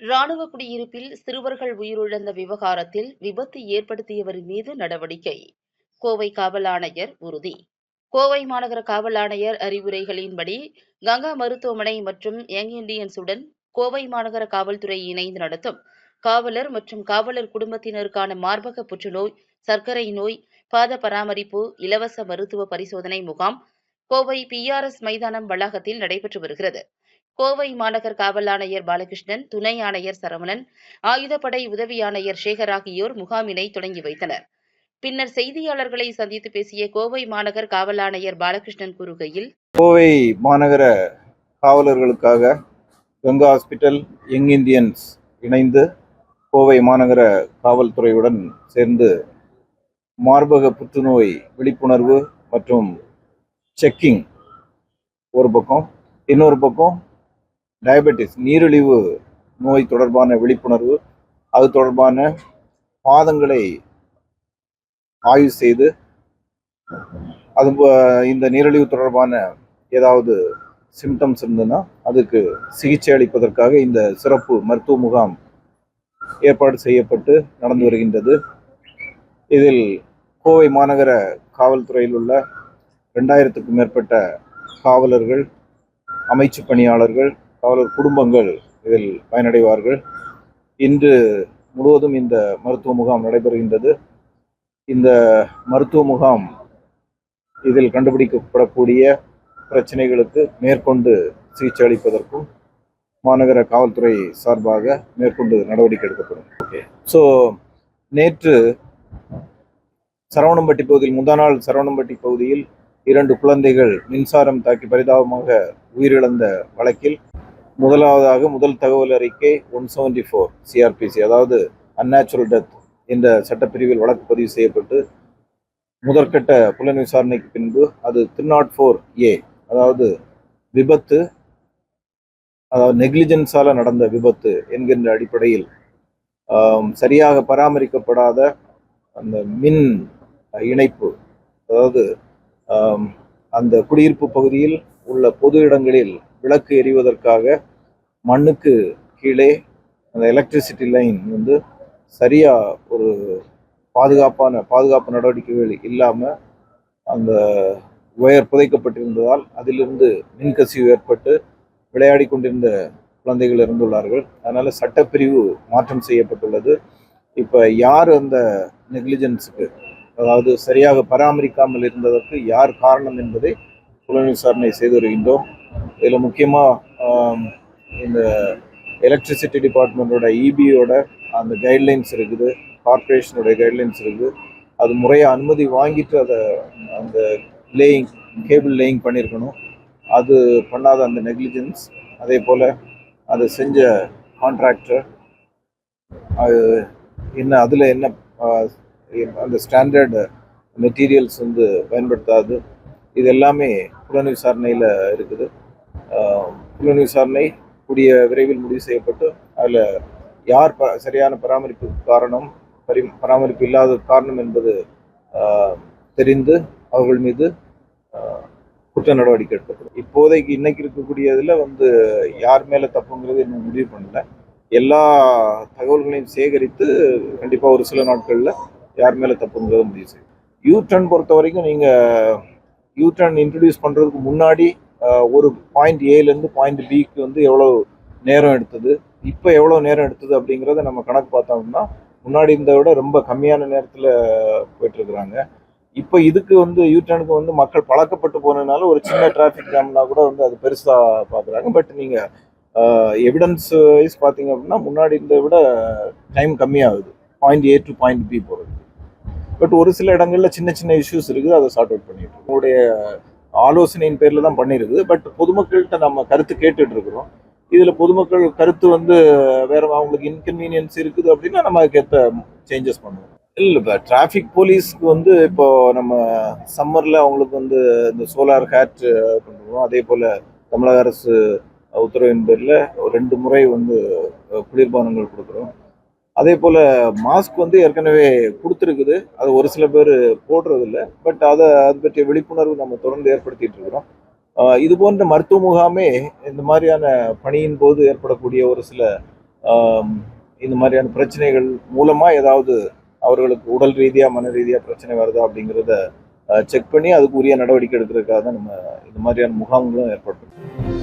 ராணுவ குடியிருப்பில் சிறுவர்கள் உயிரிழந்த விவகாரத்தில் விபத்து ஏற்படுத்தியவரின் மீது நடவடிக்கை. கோவை காவல் ஆணையர் உறுதி. கோவை மாநகர காவல் ஆணையர் அறிவுரைகளின்படி கங்கா மருத்துவமனை மற்றும் யங் இண்டியன்ஸுடன் கோவை மாநகர காவல்துறை இணைந்து நடத்தும். காவலர் மற்றும் காவலர் குடும்பத்தினருக்கான மார்பக புற்றுநோய் சர்க்கரை நோய் பாத பராமரிப்பு இலவச மருத்துவ பரிசோதனை முகாம் கோவை பிஆர்எஸ் மைதானம் வளாகத்தில் நடைபெற்று வருகிறது. கோவை மாநகர் காவல் ஆணையர் பாலகிருஷ்ணன் துணை ஆணையர் சரவணன் ஆயுதப்படை உதவி ஆணையர் சேகர் ஆகியோர் முகாமினை தொடங்கி வைத்தனர். பின்னர் செய்தியாளர்களை சந்தித்து பேசிய கோவை மாநகர் காவல் ஆணையர் பாலகிருஷ்ணன் கூறுகையில் கோவை மாநகர காவலர்களுக்காக கங்கா ஹாஸ்பிட்டல் யங் இந்தியன்ஸ் இணைந்து கோவை மாநகர காவல்துறையுடன் சேர்ந்து மார்பக புற்றுநோய் விழிப்புணர்வு மற்றும் செக்கிங் ஒரு பக்கம் இன்னொரு பக்கம் டயபெட்டிஸ் நீரிழிவு நோய் தொடர்பான விழிப்புணர்வு அது தொடர்பான பாதங்களை ஆய்வு செய்து அது போ- இந்த நீரிழிவு தொடர்பான ஏதாவது சிம்டம்ஸ் இருந்ததுன்னா அதுக்கு சிகிச்சை அளிப்பதற்காக இந்த சிறப்பு மருத்துவ முகாம் ஏற்பாடு செய்யப்பட்டு நடந்து வருகின்றது. இதில் கோவை மாநகர காவல்துறையில் உள்ள ரெண்டாயிரத்துக்கும் மேற்பட்ட காவலர்கள் அமைச்சு பணியாளர்கள் காவலர் குடும்பங்கள் இதில் பயனடைவார்கள். இன்று முழுவதும் இந்த மருத்துவ முகாம் நடைபெறுகின்றது. இந்த மருத்துவ முகாம் இதில் கண்டுபிடிக்கப்படக்கூடிய பிரச்சனைகளுக்கு மேற்கொண்டு சிகிச்சை அளிப்பதற்கும் மாநகர காவல்துறை சார்பாக மேற்கொண்டு நடவடிக்கை எடுக்கப்படும். ஓகே ஸோ நேற்று சரவணம்பட்டி பகுதியில் முந்தா நாள் சரவணம்பட்டி பகுதியில் இரண்டு குழந்தைகள் மின்சாரம் தாக்கி பரிதாபமாக உயிரிழந்த வழக்கில் முதலாவதாக முதல் தகவல் அறிக்கை ஒன் செவன்டி ஃபோர் சிஆர்பிசி அதாவது அந்நேச்சுரல் டெத் என்ற சட்டப்பிரிவில் வழக்கு பதிவு செய்யப்பட்டு முதற்கட்ட புலன் விசாரணைக்கு பின்பு அது த்ரீ நாட் ஃபோர் ஏ அதாவது விபத்து அதாவது நெக்லிஜென்ஸால் நடந்த விபத்து என்கின்ற அடிப்படையில் சரியாக பராமரிக்கப்படாத அந்த மின் இணைப்பு அதாவது அந்த குடியிருப்பு பகுதியில் உள்ள பொது இடங்களில் விளக்கு எரிவதற்காக மண்ணுக்கு கீழே அந்த எலக்ட்ரிசிட்டி லைன் வந்து சரியாக ஒரு பாதுகாப்பான பாதுகாப்பு நடவடிக்கைகள் இல்லாமல் அந்த ஒயர் புதைக்கப்பட்டிருந்ததால் அதிலிருந்து மின்கசிவு ஏற்பட்டு விளையாடி கொண்டிருந்த குழந்தைகள் இருந்துள்ளார்கள் அதனால் சட்டப்பிரிவு மாற்றம் செய்யப்பட்டுள்ளது. இப்போ யார் அந்த நெக்லிஜென்ஸுக்கு அதாவது சரியாக பராமரிக்காமல் இருந்ததற்கு யார் காரணம் என்பதை புலன் விசாரணை செய்து வருகின்றோம். இதில் முக்கியமாக இந்த எலக்ட்ரிசிட்டி டிபார்ட்மெண்ட்டோட இபியோட அந்த கைட்லைன்ஸ் இருக்குது கார்ப்பரேஷனோட கைட்லைன்ஸ் இருக்குது. அது முறையாக அனுமதி வாங்கிட்டு அதை அந்த லேயிங் கேபிள் லேயிங் பண்ணியிருக்கணும் அது பண்ணாத அந்த நெக்லிஜென்ஸ் அதே போல் அதை செஞ்ச கான்ட்ராக்டர் அது என்ன அதில் என்ன அந்த ஸ்டாண்டர்ட் மெட்டீரியல்ஸ் வந்து பயன்படுத்தாது. இது எல்லாமே புலன் விசாரணையில் இருக்குது. புலன் விசாரணை கூடிய விரைவில் முடிவு செய்யப்பட்டு அதில் யார் ப சரியான பராமரிப்பு காரணம் பரி பராமரிப்பு இல்லாத காரணம் என்பது தெரிந்து அவர்கள் மீது குற்ற நடவடிக்கை எடுக்கப்படும். இப்போதைக்கு இன்னைக்கு இருக்கக்கூடியதில் வந்து யார் மேலே தப்புங்கிறது இன்னும் முடிவு பண்ணல. எல்லா தகவல்களையும் சேகரித்து கண்டிப்பாக ஒரு சில நாட்களில் யார் மேலே தப்புங்கிறது முடிவு செய்யும் யூ டர்ன் பொறுத்த வரைக்கும் நீங்கள் யூ டர்ன் இன்ட்ரடியூஸ் பண்ணுறதுக்கு முன்னாடி ஒரு பாயிண்ட் ஏலேருந்து பாயிண்ட் பிக்கு வந்து எவ்வளோ நேரம் எடுத்தது? இப்போ எவ்வளோ நேரம் எடுத்தது அப்படிங்கிறத நம்ம கணக்கு பார்த்தோம்னா முன்னாடி இருந்த விட ரொம்ப கம்மியான நேரத்தில் போயிட்டுருக்குறாங்க. இப்போ இதுக்கு வந்து யூடர்னுக்கு வந்து மக்கள் பழக்கப்பட்டு போனதுனால ஒரு சின்ன டிராஃபிக் ஜாம்னா கூட வந்து அது பெருசாக பார்க்குறாங்க. பட் நீங்கள் எவிடன்ஸ் வைஸ் பார்த்தீங்க அப்படின்னா முன்னாடி இருந்த விட டைம் கம்மியாகுது. Point A to point B போகிறது பட் ஒரு சில இடங்களில் சின்ன சின்ன இஷ்யூஸ் இருக்குது அதை சார்ட் அவுட் பண்ணிட்டு உங்களுடைய ஆலோசனையின் பேரில் தான் பண்ணியிருக்குது பட் பொதுமக்கள்கிட்ட நம்ம கருத்து கேட்டுட்டு இருக்கிறோம் இதில் பொதுமக்கள் கருத்து வந்து வேற அவங்களுக்கு இன்கன்வீனியன்ஸ் இருக்குது அப்படின்னா நம்ம அதுக்கேற்ற சேஞ்சஸ் பண்ணுவோம். இல்லை இப்போ டிராஃபிக் போலீஸ்க்கு வந்து இப்போ நம்ம சம்மரில் அவங்களுக்கு வந்து இந்த சோலார் ஹேட் பண்ணுவோம் அதே போல் தமிழக அரசு உத்தரவின் பேரில் ரெண்டு முறை வந்து குளிர்பானங்கள் கொடுக்குறோம். அதே போல் மாஸ்க் வந்து ஏற்கனவே கொடுத்துருக்குது. அது ஒரு சில பேர் போடுறதில்ல. பட் அதை அது பற்றிய விழிப்புணர்வு நம்ம தொடர்ந்து ஏற்படுத்திட்டு இருக்கிறோம். இது போன்ற மருத்துவ முகாமே இந்த மாதிரியான பணியின் போது ஏற்படக்கூடிய ஒரு சில இந்த மாதிரியான பிரச்சனைகள் மூலமாக ஏதாவது அவர்களுக்கு உடல் ரீதியாக மன ரீதியாக பிரச்சனை வருதா அப்படிங்கிறத செக் பண்ணி அதுக்கு உரிய நடவடிக்கை எடுக்கிறதுக்காக தான் நம்ம இந்த மாதிரியான முகாம்களும் ஏற்படுத்தும்